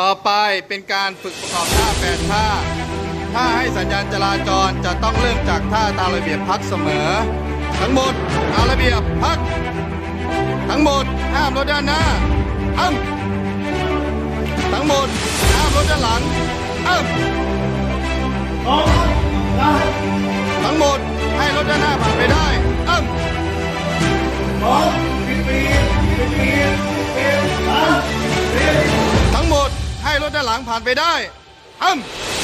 ต่อไปเป็นการฝึกประกอบท่าแปดท่า ถ้าให้สัญญาณจราจรจะต้องเริ่มจากท่าตามระเบียบพักเสมอ ทั้งหมดตามระเบียบพัก ทั้งหมดห้ามรถด้านหน้าอ้ำทั้งหมดห้ามรถด้านหลังอ้ำทั้งหมดให้รถด้านหน้าผ่านไปได้ ถด้านหลังผ่านไปได้อ้ำ